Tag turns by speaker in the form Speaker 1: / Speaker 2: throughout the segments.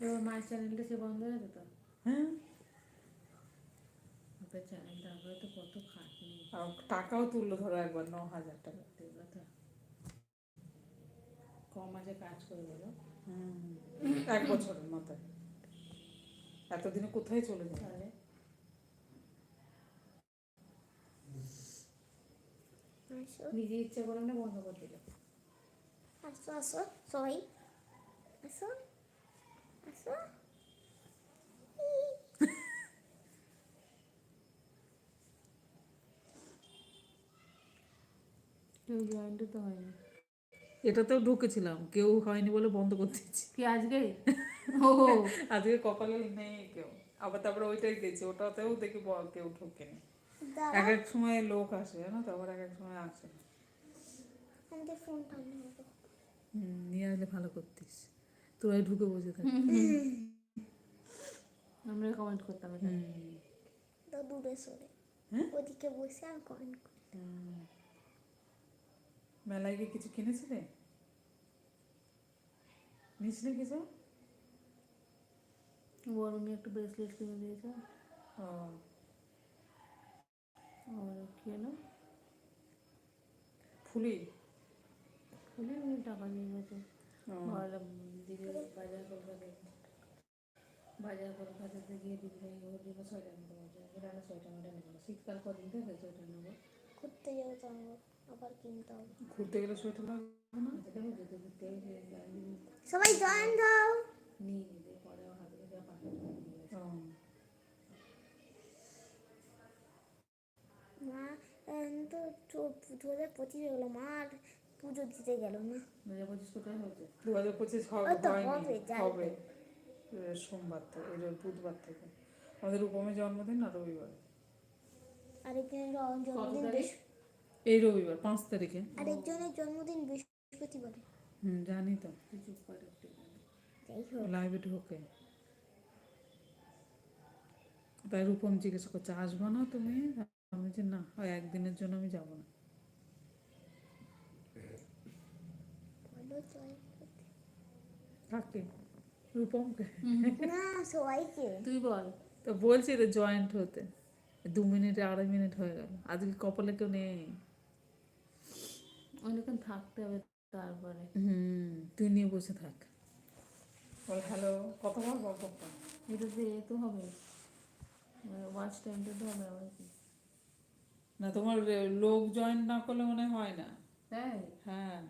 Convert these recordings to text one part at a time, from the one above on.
Speaker 1: এবার মায়ের চ্যানেলটা সে বন্ধ হয়ে গেছে তো
Speaker 2: হ্যাঁ
Speaker 1: ওটা চ্যানেলটা আগে তো কত খাটনি
Speaker 2: টাকাও তুললো ধরো একবার ন হাজার টাকা
Speaker 1: কথা কম মাসে কাজ করে বলো
Speaker 2: এক বছরের মাথায় এতদিনে কোথায় চলে যায়
Speaker 1: তাহলে নিজে ইচ্ছে করে না বন্ধ করে দিল
Speaker 3: আসো আসো সবাই আসো
Speaker 1: কেউ জয়েন্ট তো হয়নি।
Speaker 2: এটাতেও ঢুকেছিলাম কেউ হয়নি বলে বন্ধ করতে
Speaker 1: কি আজকে? ও।
Speaker 2: আজকে কপালে নেই কেউ। আবার তারপরে ওইটাই গেছি ওটাতেও দেখি কেউ ঢোকেনি। এক এক সময় লোক আসে জানো তো? আবার এক এক সময় আসে। না। নিয়ে আসলে ভালো করতিস। তোরাই ঢুকে বসে থাকি।
Speaker 1: আমরা কমেন্ট করতাম এটা
Speaker 3: দূরে সরে।
Speaker 2: হ্যাঁ?
Speaker 3: ওদিকে বসে আর কমেন্ট করি।
Speaker 2: হুম। মেলায় গিয়ে কিছু কিনেছিলে? নিয়েছিলে কিছু?
Speaker 1: বড় মেয়ে একটা ব্রেসলেট কিনে দিয়েছে।
Speaker 2: ও।
Speaker 1: আর কি হলো?
Speaker 2: ফুলি?
Speaker 1: উনি টাকা নিয়ে গেছে। ভাবলাম দিদি বাজার কলকাতায়। বাজার কলকাতাতে গিয়ে দিদি ওর জন্য সোয়েটার নিতে বলছে এটা সোয়েটার মোটা নেব না শীতকাল কদিন থেকে সোয়েটার নেব
Speaker 3: ঘুরতে যাব তো আবার কিনতে হবে
Speaker 2: ঘুরতে গেলে সোয়েটার লাগবে না?
Speaker 1: ঘুরতে
Speaker 3: সবাই জয়েন দাও।
Speaker 1: নিয়ে নিতে পরে হাতে
Speaker 3: মা তো দু হাজার পঁচিশ হয়ে গেলো মা আর পুজো দিতে গেল না।
Speaker 1: দু হাজার পঁচিশ কোথায় হচ্ছে
Speaker 2: দু হাজার পঁচিশ হয়নি
Speaker 3: হবে,
Speaker 2: হবে। সোমবার থেকে বুধবার থেকে। আমাদের জন্মদিন না রবিবার।
Speaker 3: আরেকজনের জন্মদিন
Speaker 2: এই রবিবার পাঁচ তারিখে।
Speaker 3: আরেকজনের জন্মদিন বৃহস্পতিবারে।
Speaker 2: হুম জানি তো। লাইভে ঢোকে। তাই রূপম জিজ্ঞাসা করছে আসব না তুমি? আমি যে না হয় একদিনের জন্য আমি যাব না
Speaker 3: বলো join করতে।
Speaker 2: কাকে? রূপমকে?
Speaker 3: না সবাইকে।
Speaker 1: তুই বল।
Speaker 2: তো বলছি তো জয়েন্ট হতে। দু মিনিটে আড়াই মিনিট হয়ে গেল। আজকে কপালে কেউ নেই।
Speaker 1: অনেকক্ষণ থাকতে হবে তারপরে।
Speaker 2: হুম তুই নিয়ে বসে থাক। বল হ্যালো কত বল কত
Speaker 1: এটাতে এ তো হবে। ওয়াচ টাইমটা তো হবে আবার কি?
Speaker 2: না তোমার লোক জয়েন না করলে মনে হয় না।
Speaker 1: তাই?
Speaker 2: হ্যাঁ।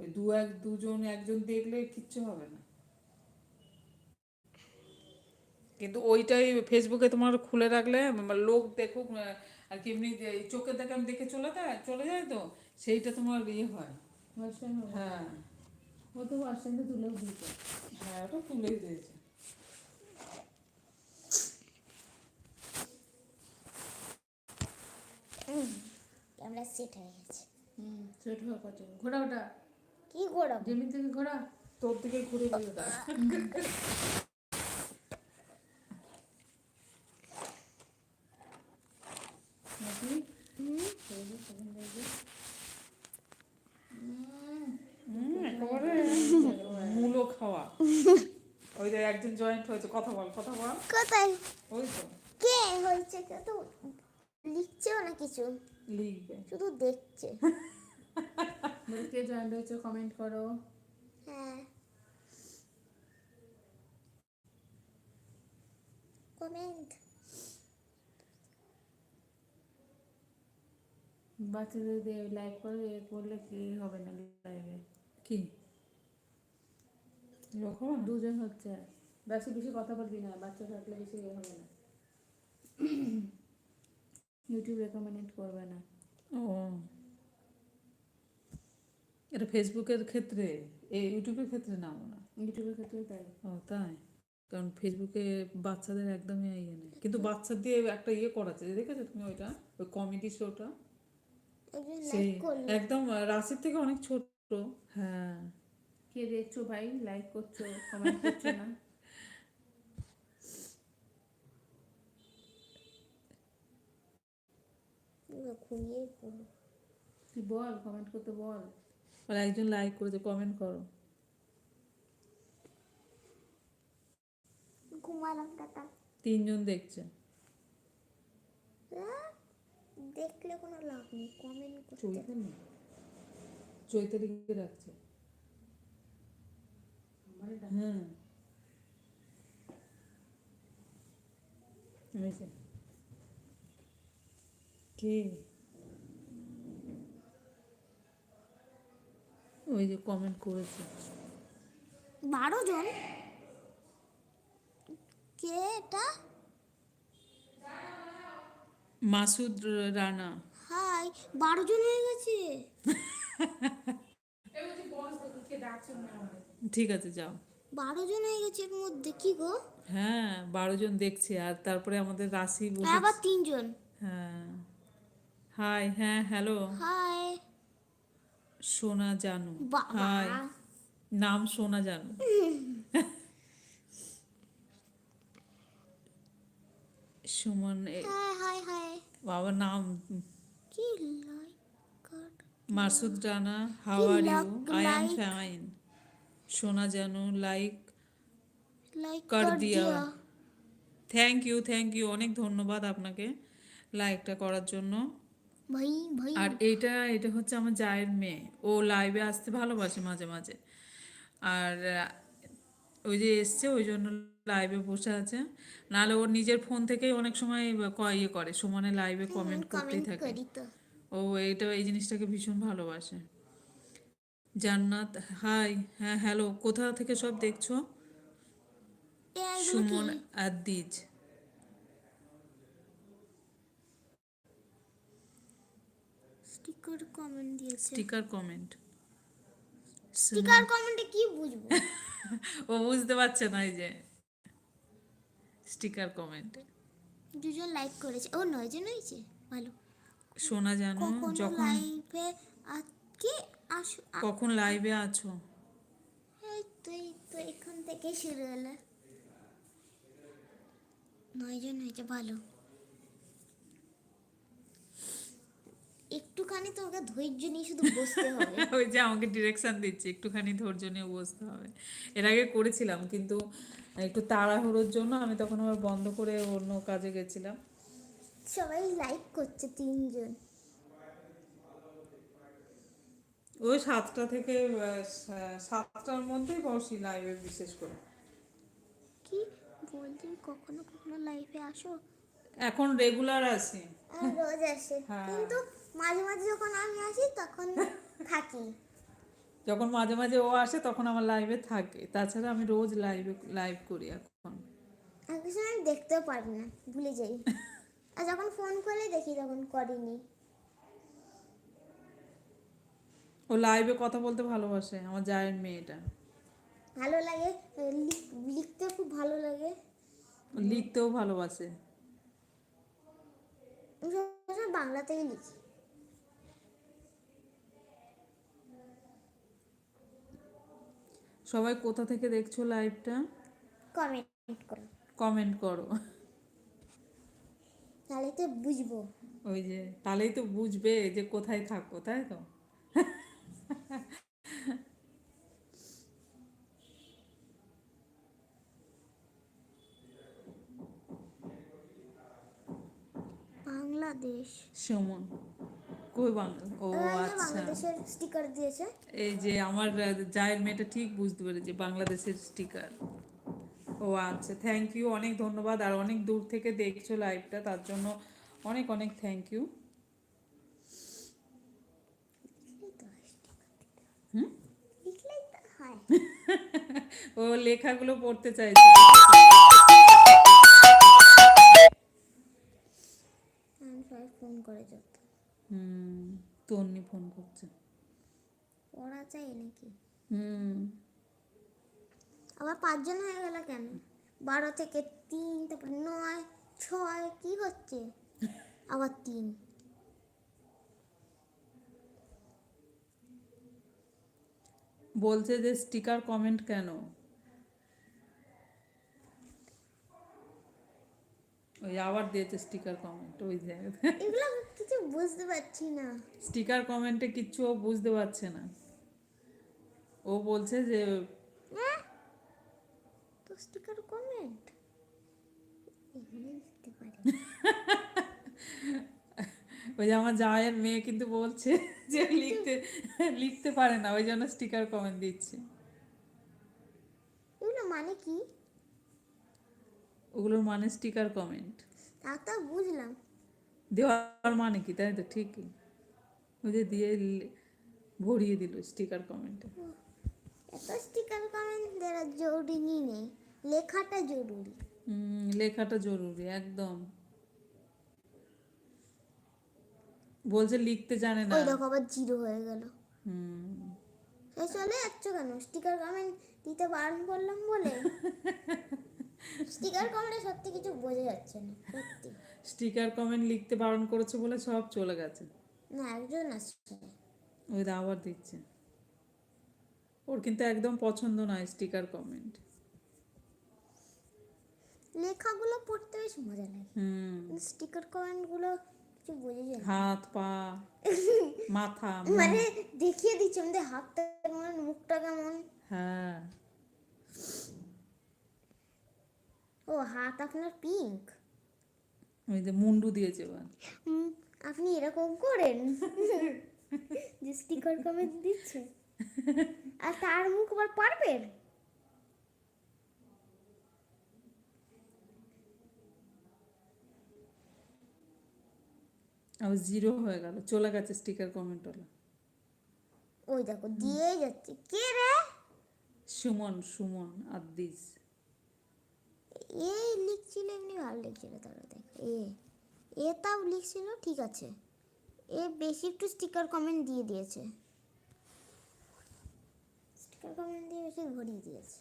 Speaker 2: ওই দু এক দুজন একজন দেখলে কিচ্ছু হবে না। কিন্তু ওইটাই ফেসবুকে তোমার খুলে রাখলে লোক দেখুক আর কি এমনি যে চোখে দেখে আমি দেখে চলে যায় চলে যায় তো সেইটা তোমার ইয়ে হয়। হ্যাঁ।
Speaker 1: ও তো টাইমটা তুলেও দিত
Speaker 2: হ্যাঁ ওটা তুলেই দিয়েছে।
Speaker 3: ক্যামেরা সেট হয়ে গেছে।
Speaker 1: হুম সেট হয়ে কত ঘোরা ওটা।
Speaker 3: কি করাবো
Speaker 1: জেমিন থেকে ঘোরা
Speaker 2: তোর ঘুরে
Speaker 1: থেকে
Speaker 2: হুম, একেবারে মূলো খাওয়া। ওই যে একজন জয়েন্ট হয়েছে কথা বল কথা বল।
Speaker 3: কোথায়?
Speaker 2: ওই তো।
Speaker 3: কে হয়েছে? কে তো লিখছেও না কিছু।
Speaker 2: লিখবে।
Speaker 3: শুধু দেখছে।
Speaker 1: কে জয়েন্ট হয়েছে কমেন্ট করো।
Speaker 3: হ্যাঁ। কমেন্ট
Speaker 1: বাচ্চাদের দিয়ে লাইক করে এ করলে কি হবে না লাইভে
Speaker 2: কি? না?
Speaker 1: দুজন হচ্ছে। বেশি বেশি কথা বলবি না বাচ্চা থাকলে বেশি ইয়ে হবে না। ইউটিউব রেকমেন্ড করবে না।
Speaker 2: ও। এটা ফেসবুকের ক্ষেত্রে? এই ইউটিউবের ক্ষেত্রে না না
Speaker 1: ইউটিউবের ক্ষেত্রে তাই।
Speaker 2: ও তাই? কারণ ফেসবুকে বাচ্চাদের একদমই ইয়ে নেই। কিন্তু বাচ্চা দিয়ে একটা ইয়ে করাচ্ছে দেখেছ তুমি ওইটা? ওই কমেডি শোটা সেই একদম রাশির থেকে অনেক ছোট। হ্যাঁ।
Speaker 1: কে দেখছ ভাই? লাইক করছ কমেন্ট করছ না? তুই বল? কমেন্ট করতে বল।
Speaker 2: আর একজন লাইক করে করেছে কমেন্ট করো।
Speaker 3: ঘুমালাম টাটা।
Speaker 2: তিনজন দেখছে।
Speaker 3: আহ, দেখলে কোনো লাভ নেই কমেন্ট করতে।
Speaker 2: চৈতালি। চৈতালিকে রাখছে হ্যাঁ। এই যে। কে? ওই যে কমেন্ট করেছে।
Speaker 3: বারো জন? কে এটা?
Speaker 2: মাসুদ রানা।
Speaker 3: হাই বারো জন হয়ে গেছে?
Speaker 2: ঠিক আছে যাও।
Speaker 3: বারো জন হয়ে গেছে এর মধ্যে কি গো?
Speaker 2: হ্যাঁ বারো জন দেখছে আর তারপরে আমাদের রাশি
Speaker 3: আবার তিনজন।
Speaker 2: হ্যাঁ। হাই হ্যাঁ হ্যালো।
Speaker 3: হাই।
Speaker 2: সোনা জানু। হাই নাম সোনা জানু। সুমন বাবার নাম।
Speaker 3: কি
Speaker 2: Masud Rana how are you? I am fine. সোনা জানু লাইক
Speaker 3: লাইক
Speaker 2: কর। দিয়া থ্যাংক ইউ থ্যাংক ইউ। অনেক ধন্যবাদ আপনাকে লাইকটা করার জন্য।
Speaker 3: ভাই ভাই
Speaker 2: আর এইটা এটা হচ্ছে আমার জায়ের মেয়ে। ও লাইভে আসতে ভালোবাসে মাঝে মাঝে। আর ওই যে এসছে ওই জন্য লাইভে বসে আছে। নাহলে ওর নিজের ফোন থেকেই অনেক সময় ইয়ে করে। সমানে লাইভে কমেন্ট করতেই থাকে। ও এইটা এই জিনিসটাকে ভীষণ ভালোবাসে। জান্নাত হাই হ্যাঁ হ্যালো কোথা থেকে সব দেখছ? সুমন? আদিজ।
Speaker 3: স্টিকার কমেন্ট দিয়েছে।
Speaker 2: স্টিকার কমেন্ট
Speaker 3: স্টিকার কমেন্টে কি বুঝব?
Speaker 2: ও বুঝতে পারছে না এই যে। স্টিকার কমেন্ট
Speaker 3: দুজন লাইক করেছে। ও নয় জন হয়েছে? ভালো।
Speaker 2: শোনা জানো যখন
Speaker 3: লাইভে আজকে আসো
Speaker 2: কখন লাইভে আছো?
Speaker 3: এই তো এই তো এখান থেকে শুরু হলো। নয় জন হয়েছে ভালো। একটুখানি তো ওকে ধৈর্য নিয়ে শুধু বসতে হবে।
Speaker 2: ওই যে আমাকে ডিরেকশন দিচ্ছে একটুখানি ধৈর্য নিয়ে বসতে হবে। এর আগে করেছিলাম কিন্তু একটু তাড়াহুড়োর জন্য আমি তখন আবার বন্ধ করে অন্য কাজে গেছিলাম।
Speaker 3: সবাই লাইক করছে তিনজন।
Speaker 2: ওই সাতটা থেকে সাতটার মধ্যেই বসি লাইভে বিশেষ করে।
Speaker 3: কি? বলছি কখনো কখনো লাইফে আসো?
Speaker 2: এখন রেগুলার আসি
Speaker 3: রোজ আসে।
Speaker 2: হ্যাঁ।
Speaker 3: কিন্তু মাঝে মাঝে যখন আমি আসি তখন থাকি।
Speaker 2: যখন মাঝে মাঝে ও আসে তখন আমার লাইভে থাকে। তাছাড়া আমি রোজ লাইভে লাইভ করি এখন।
Speaker 3: এক সময় আমি দেখতেও পারি না ভুলে যাই। আর যখন ফোন করে দেখি তখন করিনি।
Speaker 2: ও লাইভে কথা বলতে ভালোবাসে আমার জায়ের মেয়েটা।
Speaker 3: ভালো লাগে লিখ- লিখতে খুব ভালো লাগে।
Speaker 2: লিখতেও ভালোবাসে।
Speaker 3: আমি বাংলাতেই লিখি।
Speaker 2: সবাই কোথা থেকে দেখছ লাইভটা?
Speaker 3: কমেন্ট করো।
Speaker 2: কমেন্ট করো।
Speaker 3: তাহলে তো বুঝব।
Speaker 2: ওই যে তাহলেই তো বুঝবে যে কোথায় থাকো তাই তো?
Speaker 3: বাংলাদেশ।
Speaker 2: সুমন। কই ও আচ্ছা।
Speaker 3: বাংলাদেশের স্টিকার দিয়েছে।
Speaker 2: এই যে আমার জায়ের মেয়েটা ঠিক বুঝতে পেরেছে বাংলাদেশের স্টিকার ও আচ্ছা থ্যাংক ইউ অনেক ধন্যবাদ। আর অনেক দূর থেকে দেখছ লাইভটা তার জন্য অনেক অনেক থ্যাংক ইউ ও লেখাগুলো পড়তে চাইছে। হুম তন্নি ফোন করছে।
Speaker 3: পড়া চাই নাকি?
Speaker 2: হুম।
Speaker 3: আবার পাঁচজন হয়ে গেল কেন? বারো থেকে তিন তারপর নয় ছয় কি হচ্ছে? আবার তিন।
Speaker 2: বলছে যে স্টিকার কমেন্ট কেন? ওই আবার দিয়েছে স্টিকার কমেন্ট ওই যে।
Speaker 3: এগুলো কিছু বুঝতে পারছি না।
Speaker 2: স্টিকার কমেন্টে কিচ্ছু ও বুঝতে পারছে না। ও বলছে যে
Speaker 3: তো স্টিকার কমেন্ট
Speaker 2: ওই যে আমার জামাইয়ের মেয়ে কিন্তু বলছে যে লিখতে লিখতে পারে না ওই জন্য স্টিকার কমেন্ট দিচ্ছে।
Speaker 3: এগুলো মানে কি?
Speaker 2: ওগুলোর মানে স্টিকার কমেন্ট
Speaker 3: তা তো বুঝলাম।
Speaker 2: দেওয়ার মানে কি? তাই তো ঠিকই। ওই যে দিয়ে ভরিয়ে দিল স্টিকার কমেন্টে
Speaker 3: এত স্টিকার কমেন্ট দেওয়ার জরুরি নেই লেখাটা জরুরি।
Speaker 2: লেখাটা জরুরি একদম। বলছে লিখতে জানে না।
Speaker 3: ওই দেখো আবার জিরো হয়ে গেল।
Speaker 2: হুম।
Speaker 3: চলে যাচ্ছ কেন? স্টিকার কমেন্ট দিতে বারণ করলাম বলে? স্টিকার কমেন্টে সত্যি কিছু বোঝা যাচ্ছে না সত্যি।
Speaker 2: স্টিকার কমেন্ট লিখতে বারণ করেছে বলে সব চলে গেছে।
Speaker 3: না একজন আসছে।
Speaker 2: ওই দা আবার দিচ্ছে। ওর কিন্তু একদম পছন্দ নয় স্টিকার কমেন্ট।
Speaker 3: লেখাগুলো পড়তে বেশ মজা লাগে।
Speaker 2: হুম।
Speaker 3: স্টিকার কমেন্টগুলো কিছু বোঝা যায়
Speaker 2: হাত পা মাথা
Speaker 3: মানে দেখিয়ে দিচ্ছে আমাদের হাতটা কেমন মুখটা কেমন।
Speaker 2: হ্যাঁ।
Speaker 3: ও হাত আপনার পিঙ্ক
Speaker 2: ওই যে মুন্ডু দিয়েছে
Speaker 3: আপনি এরকম করেন। যে স্টিকার কমেন্ট দিচ্ছে। আর তার মুখ আবার পারবেন?
Speaker 2: আবার জিরো হয়ে গেল। চলে গেছে স্টিকার কমেন্ট হলো
Speaker 3: ওই দেখো দিয়েই যাচ্ছে। কে রে?
Speaker 2: সুমন সুমন আদিস।
Speaker 3: এই লিখছিল এমনি ভালো লিখছিল তারা দেখো এ এ তাও লিখছিল ঠিক আছে। এ বেশি একটু স্টিকার কমেন্ট দিয়ে দিয়েছে। স্টিকার কমেন্ট দিয়ে বেশি ভরিয়ে দিয়েছে।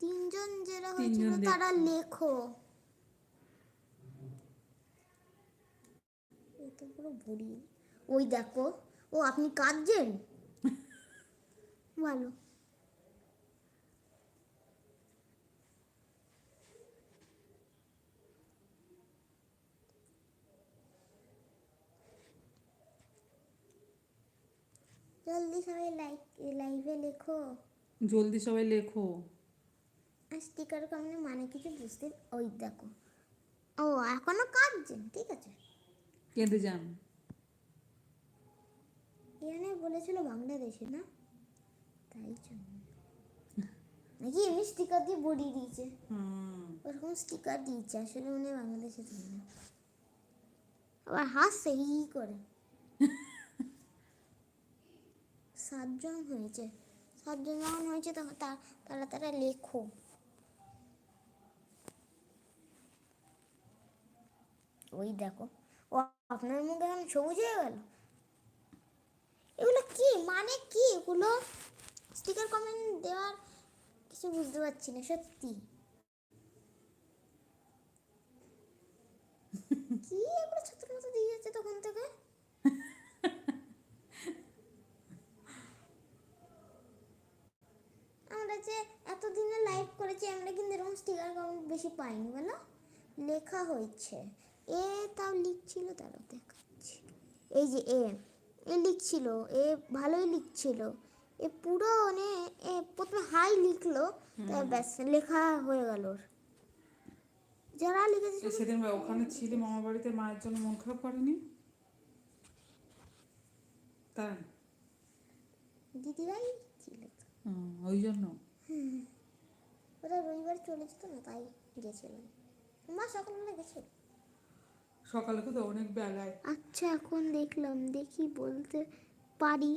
Speaker 3: তিনজন যারা হয়েছিল তারা লেখো। এ পুরো ভরিয়ে ওই দেখো ও আপনি কাঁদছেন? ভালো জলদি সবাই লাইক লাইভে লেখো।
Speaker 2: জলদি সবাই লেখো।
Speaker 3: আর স্টিকার কমেন্ট মানে কিছু বুঝতে ওই দেখো। ও এখনও কাঁদছেন ঠিক আছে।
Speaker 2: কেঁদে যান।
Speaker 3: এখানে বলেছিল বাংলাদেশে না? তাই জন্য। নাকি এমনি স্টিকার দিয়ে দিয়েছে। ওরকম স্টিকার দিয়েছে আসলে মনে হয় বাংলাদেশে থাকে না আবার হাসছে হি করে। সাতজন হয়েছে। সাতজন যখন হয়েছে তখন তারা তারা লেখো। ওই দেখো ও আপনার মুখে এখন সবুজ হয়ে গেল? এগুলো কি? মানে কি? এগুলো স্টিকার কমেন্ট দেওয়ার কিছু বুঝতে পারছি না সত্যি। কি এগুলো ছোট মতো দিয়ে যাচ্ছে তখন থেকে? আমরা যে এতদিনে লাইভ করেছি আমরা কিন্তু এরকম স্টিকার কমেন্ট বেশি পাইনি বলো? লেখা হয়েছে। এ তাও লিখছিল তারও দেখাচ্ছি। এই যে এ এ লিখছিল এ ভালোই লিখছিল। এ পুরো মানে এ প্রথমে হাই লিখলো তাই ব্যাস লেখা হয়ে গেল ওর। যারা লিখেছে
Speaker 2: সেদিন ওখানে ছিলি মামা বাড়িতে মায়ের জন্য মন খারাপ করেনি? তাই?
Speaker 3: দিদিরাই ছিল।
Speaker 2: ওই জন্য।
Speaker 3: ওরা রবিবার চলে যেত না তাই গেছিলাম। মা সকালবেলা গেছিল
Speaker 2: সকালে তো অনেক বেলায়।
Speaker 3: আচ্ছা এখন দেখলাম দেখি বলতে পারি।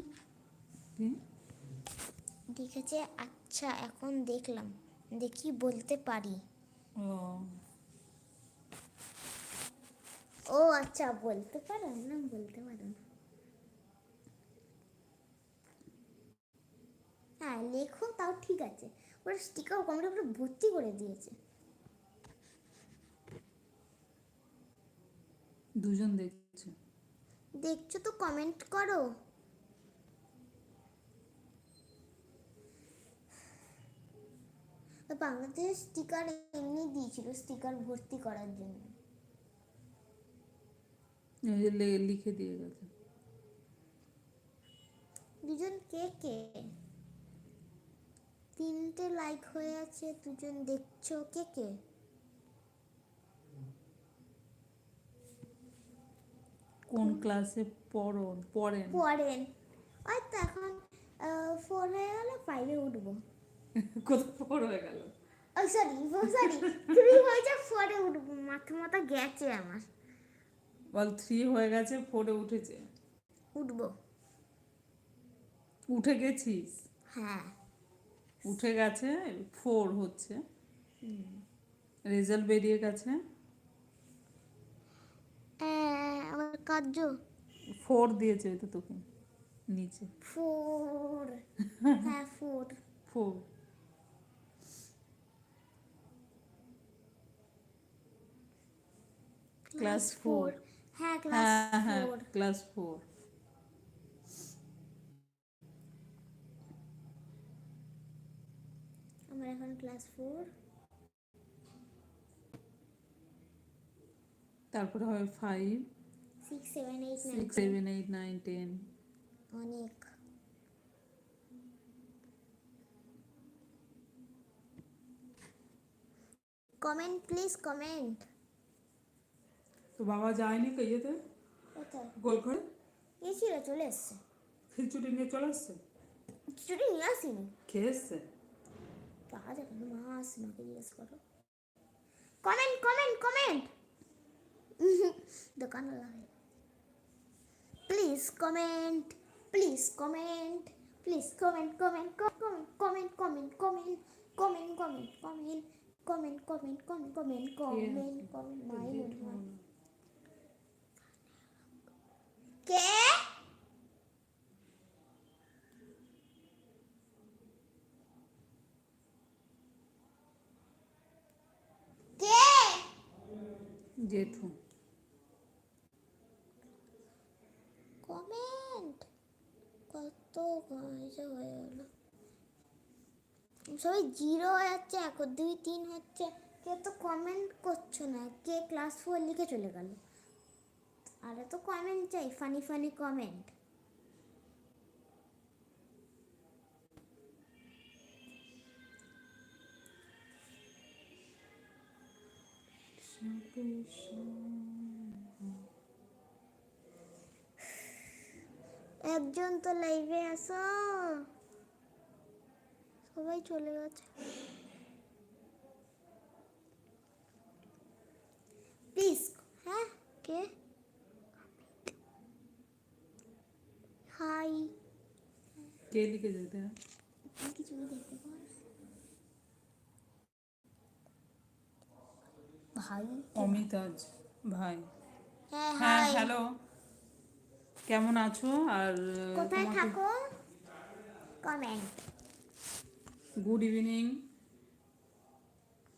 Speaker 2: কি?
Speaker 3: লিখেছে আচ্ছা এখন দেখলাম। দেখি বলতে পারি।
Speaker 2: ও।
Speaker 3: আচ্ছা বলতে পারো না বলতে পারো না। হ্যাঁ লেখো তাও ঠিক আছে। ওরা স্টিকার কমপ্লিট করে ভর্তি করে দিয়েছে।
Speaker 2: দুজন দেখছে।
Speaker 3: দেখছ তো কমেন্ট করো। বাংলাদেশ স্টিকার এমনি দিয়েছিল স্টিকার ভর্তি করার জন্য।
Speaker 2: লিখে দিয়ে গেছে।
Speaker 3: দুজন কে কে? তিনটে লাইক হয়ে আছে দুজন দেখছ কে কে?
Speaker 2: কোন ক্লাসে পড়ন পড়েন?
Speaker 3: পড়েন। ওই তো এখন ফোর হয়ে গেলে ফাইভে উঠবো।
Speaker 2: কোথাও পড় হয়ে গেল?
Speaker 3: ও সরি সরি থ্রি হয়েছে ফোরে উঠবো। মাথা মাথা গেছে আমার।
Speaker 2: বল থ্রি হয়ে গেছে ফোরে উঠেছে।
Speaker 3: উঠবো।
Speaker 2: উঠে গেছিস?
Speaker 3: হ্যাঁ।
Speaker 2: উঠে গেছে ফোর হচ্ছে। রেজাল্ট বেরিয়ে গেছে?
Speaker 3: আমার কার্য?
Speaker 2: ফোর দিয়েছে তো তোকে নিচে।
Speaker 3: ফোর হ্যাঁ ফোর
Speaker 2: ফোর ক্লাস ফোর
Speaker 3: হ্যাঁ ক্লাস
Speaker 2: হ্যাঁ
Speaker 3: ফোর
Speaker 2: ক্লাস ফোর
Speaker 3: আমার এখন ক্লাস ফোর
Speaker 2: তারপরে হয় five
Speaker 3: six seven eight nine
Speaker 2: six seven eight nine ten
Speaker 3: অনেক। কমেন্ট প্লিজ কমেন্ট
Speaker 2: তো বাবা যায়নি তো ইয়েতে
Speaker 3: কোথায়
Speaker 2: গোল করে
Speaker 3: গেছিল চলে এসছে
Speaker 2: খিচুড়ি নিয়ে চলে আসছে
Speaker 3: খিচুড়ি নিয়ে আসিনি
Speaker 2: খেয়ে এসছে
Speaker 3: কাজ এখন মা আসছে মাকে জিজ্ঞেস করো কমেন্ট কমেন্ট কমেন্ট দোকান লাগে please comment please comment please comment comment comment comment comment comment comment comment comment comment comment comment comment comment comment my my কে
Speaker 2: জেঠু
Speaker 3: কমেন্ট। কত কমেছে হয়ে গেল। সবাই জিরো হয়ে যাচ্ছে, এক, দুই, তিন হচ্ছে। কে তো কমেন্ট করছ না, কে ক্লাস ফোর লিখে চলে গেল। আরে তো কমেন্ট চাই, ফানি ফানি কমেন্ট। একজন তো লাইভে আসো সবাই চলে গেছে। প্লিজ হ্যাঁ কে? হাই
Speaker 2: কে লিখে যেতে
Speaker 3: কিছু দেখতে পাওয়া ভাই।
Speaker 2: অমিতাজ ভাই।
Speaker 3: হ্যাঁ
Speaker 2: হ্যাঁ হ্যালো কেমন আছো? আর
Speaker 3: কোথায় থাকো? Comment
Speaker 2: good evening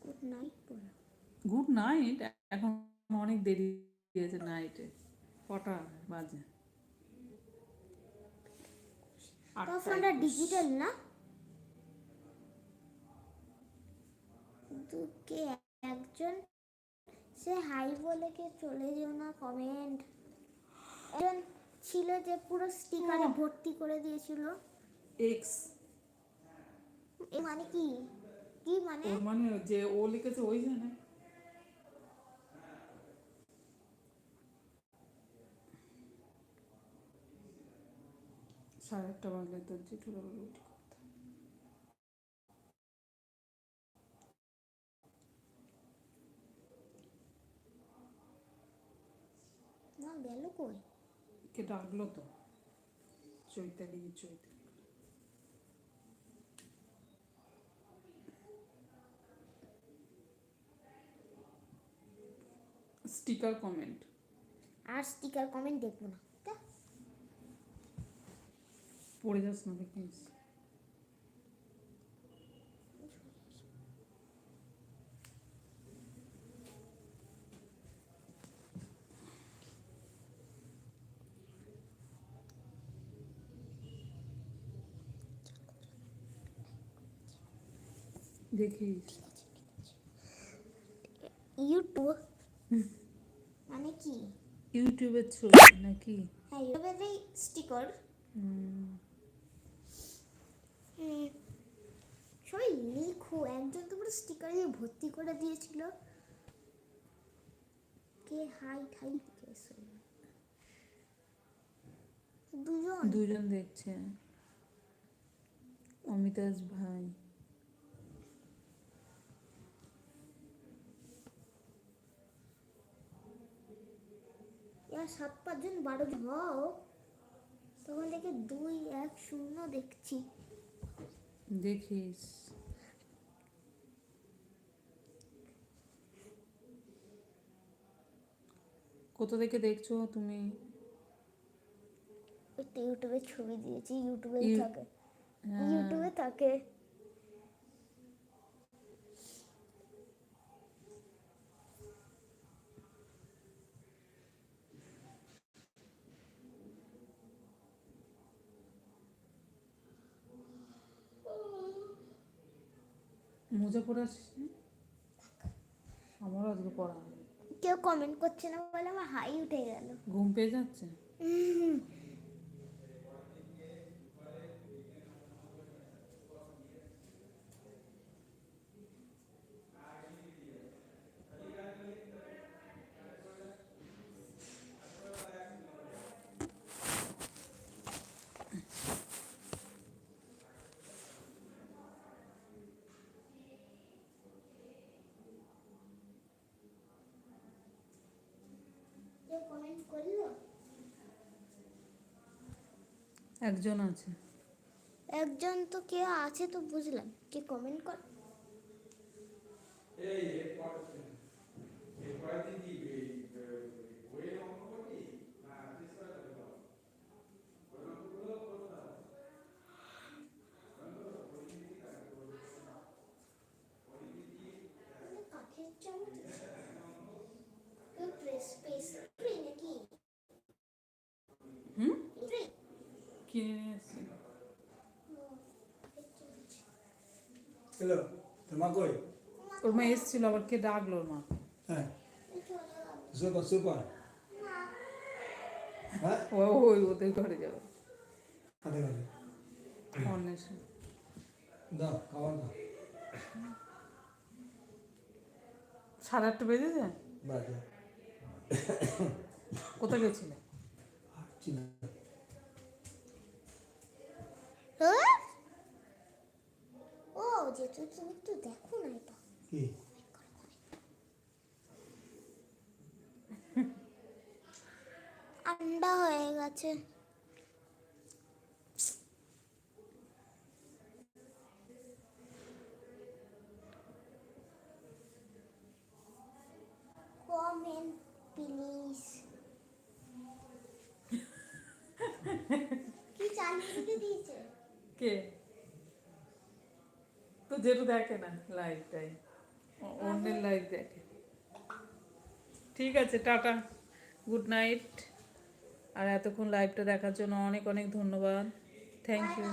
Speaker 3: good night
Speaker 2: good night এখন অনেক দেরি হয়েছে নাইটে কটা বাজে?
Speaker 3: ফোনটা ডিজিটাল না? কিন্তু কে একজন সে হাই বলে কে চলে যেও না কমেন্ট একজন ছিল যে পুরো স্টিকারে ভর্তি করে দিয়েছিল।
Speaker 2: এক্স
Speaker 3: এ মানে কি? কি মানে?
Speaker 2: ওর মানে যে ও লিখেছে ওই জানে সাড়ে আটটা বাজলে তোর জেঠুর আবার রুটি করতে হবে।
Speaker 3: না গেল কই?
Speaker 2: কে ডাকলো তো? চৈতালি চৈতালি। Sticker comment.
Speaker 3: আর স্টিকার কমেন্ট দেখব না।
Speaker 2: পড়ে যাস না দেখিস দেখিস
Speaker 3: ইউটিউব। মানে কি?
Speaker 2: ইউটিউবের ছবি নাকি?
Speaker 3: হ্যাঁ স্টিকার। সবাই লিখো একজন তো পুরো স্টিকার দিয়ে ভর্তি করে দিয়েছিল। কে হাই ঠাই দিয়েছে দুজন?
Speaker 2: দুজন দেখছে। অমিতাজ ভাই।
Speaker 3: এবার সাত পাঁচজন বারো জন। হও তখন দেখে দুই এক শূন্য দেখছি।
Speaker 2: দেখিস। কোথা থেকে দেখছ তুমি?
Speaker 3: একটা ইউটিউবে ছবি দিয়েছি ইউটিউবে থাকে।
Speaker 2: হ্যাঁ,
Speaker 3: ইউটিউবে থাকে।
Speaker 2: আসিস না? আমারও আজকে পড়া।
Speaker 3: কেউ কমেন্ট করছে না বলে আমার হাই উঠে গেল
Speaker 2: ঘুম পেয়ে যাচ্ছে
Speaker 3: কেউ কমেন্ট করল
Speaker 2: একজন আছে।
Speaker 3: একজন তো কে আছে তো বুঝলাম। কে কমেন্ট কর। কাঠের চামচ কেউ প্রেস স্পেস নাকি
Speaker 2: হুম
Speaker 3: ট্রে
Speaker 2: কিনে নিয়ে এসছি
Speaker 4: হ্যালো তোমার কই?
Speaker 2: ওর মা এসেছিল আবার কে ডাকলো ওর মা?
Speaker 4: হ্যাঁ। Super super. হ্যাঁ?
Speaker 2: ও ওই ওদের ঘরে যাবে।
Speaker 4: হাতে হাতে
Speaker 2: অন্বেষণ।
Speaker 4: দাও খাবার দাও।
Speaker 2: সাড়ে আটটা বেজেছে?
Speaker 4: বাজে।
Speaker 2: কোথায় গেছিলে?
Speaker 4: হাঁটছি
Speaker 3: তুই তুমি একটু দেখো না এটা
Speaker 4: কি
Speaker 3: আন্ডা হয়ে গেছে কমেন্ট প্লিজ কি চালিয়ে দিয়েছে
Speaker 2: কে তো যেটা দেখে না লাইভটাই অন্যের লাইভ দেখে। ঠিক আছে টাটা। গুড নাইট আর এতক্ষণ লাইভটা দেখার জন্য অনেক অনেক ধন্যবাদ। Thank you